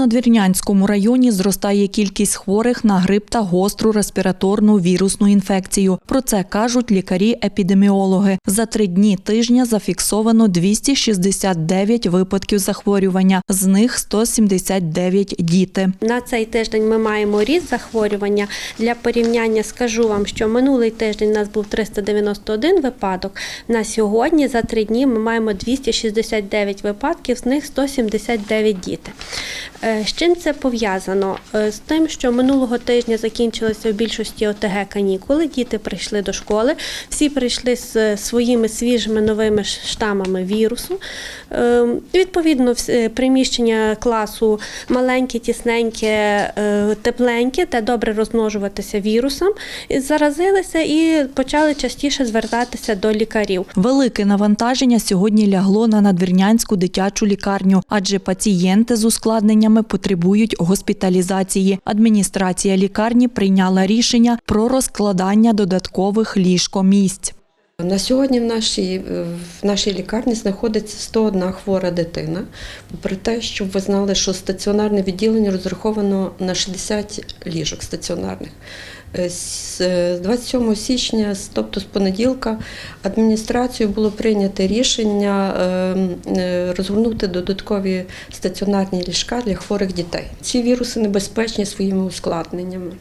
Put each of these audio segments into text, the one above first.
надвірнянському районі зростає кількість хворих на грип та гостру респіраторну вірусну інфекцію. Про це кажуть лікарі-епідеміологи. За три дні тижня зафіксовано 269 випадків захворювання, з них 179 діти. На цей тиждень ми маємо ріст захворювання. Для порівняння скажу вам, що минулий тиждень у нас був 391 випадок. На сьогодні за три дні ми маємо 269 випадків, з них 179 діти. Е, З чим це пов'язано? Е, З тим, що минулого тижня закінчилися в більшості ОТГ канікули, діти прийшли до школи, всі прийшли з своїми свіжими новими штамами вірусу. Е, Відповідно, е, приміщення класу маленьке, тісненьке, тепленьке, де добре розмножуватися вірусом, заразилися і почали частіше звертатися до лікарів. Велике навантаження сьогодні лягло на надвірнянську дитячу лікарню, адже пацієнти з ускладненнями потребують госпіталізації. Адміністрація лікарні прийняла рішення про розкладання додаткових ліжкомісць. На сьогодні в нашій, в нашій лікарні знаходиться 101 хвора дитина. Попри те, щоб ви знали, що стаціонарне відділення розраховано на 60 ліжок стаціонарних. Е, З е, 27 січня, тобто з понеділка, адміністрацією було прийнято рішення е, е, розгорнути додаткові стаціонарні ліжка для хворих дітей. Ці віруси небезпечні своїми ускладненнями.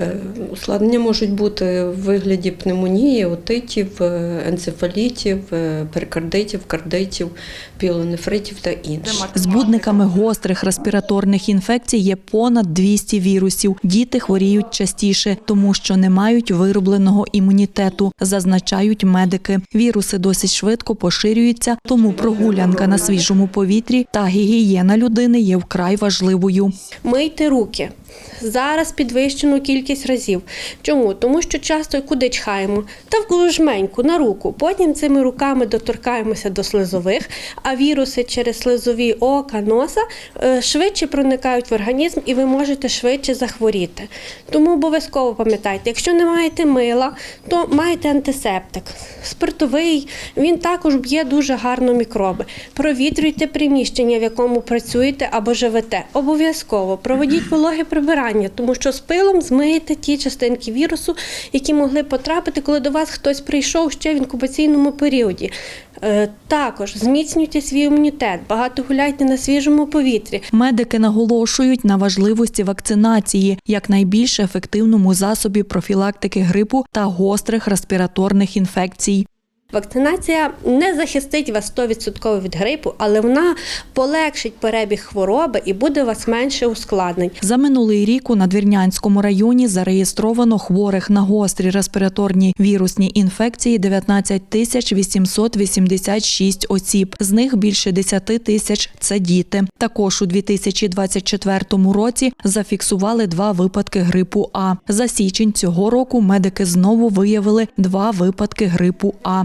Е, Ускладнення можуть бути в вигляді пневмонії, отитів, е, енцефалітів, е, перикардитів, кардитів, пілонефритів та інших. Збудниками гострих респіраторних інфекцій є понад 200 вірусів. Діти хворіють частіше, тому що не мають виробленого імунітету, зазначають медики. Віруси досить швидко поширюються, тому прогулянка на свіжому повітрі та гігієна людини є вкрай важливою. Мийте руки. Зараз підвищену кількість разів. Чому? Тому що часто куди чхаємо? Та в жменьку на руку. Потім цими руками доторкаємося до слизових, а віруси через слизові ока, носа е, швидше проникають в організм і ви можете швидше захворіти. Тому обов'язково пам'ятайте, якщо не маєте мила, то маєте антисептик. Спиртовий, він також б'є дуже гарно мікроби. Провітрюйте приміщення, в якому працюєте або живете. Обов'язково проведіть вологе прибирання, тому що з пилом змиєте ті частинки вірусу, які могли потрапити, коли до вас хтось прийшов ще в інкубаційному періоді. Е, Також зміцнюйте свій імунітет, багато гуляйте на свіжому повітрі. Медики наголошують на важливості вакцинації як найбільш ефективному засобі профілактики грипу та гострих респіраторних інфекцій. Вакцинація не захистить вас 100% від грипу, але вона полегшить перебіг хвороби і буде вас менше ускладнень. За минулий рік у Надвірнянському районі зареєстровано хворих на гострі респіраторні вірусні інфекції 19 тисяч 886 осіб. З них більше 10 тисяч – це діти. Також у 2024 році зафіксували два випадки грипу А. За січень цього року медики знову виявили два випадки грипу А.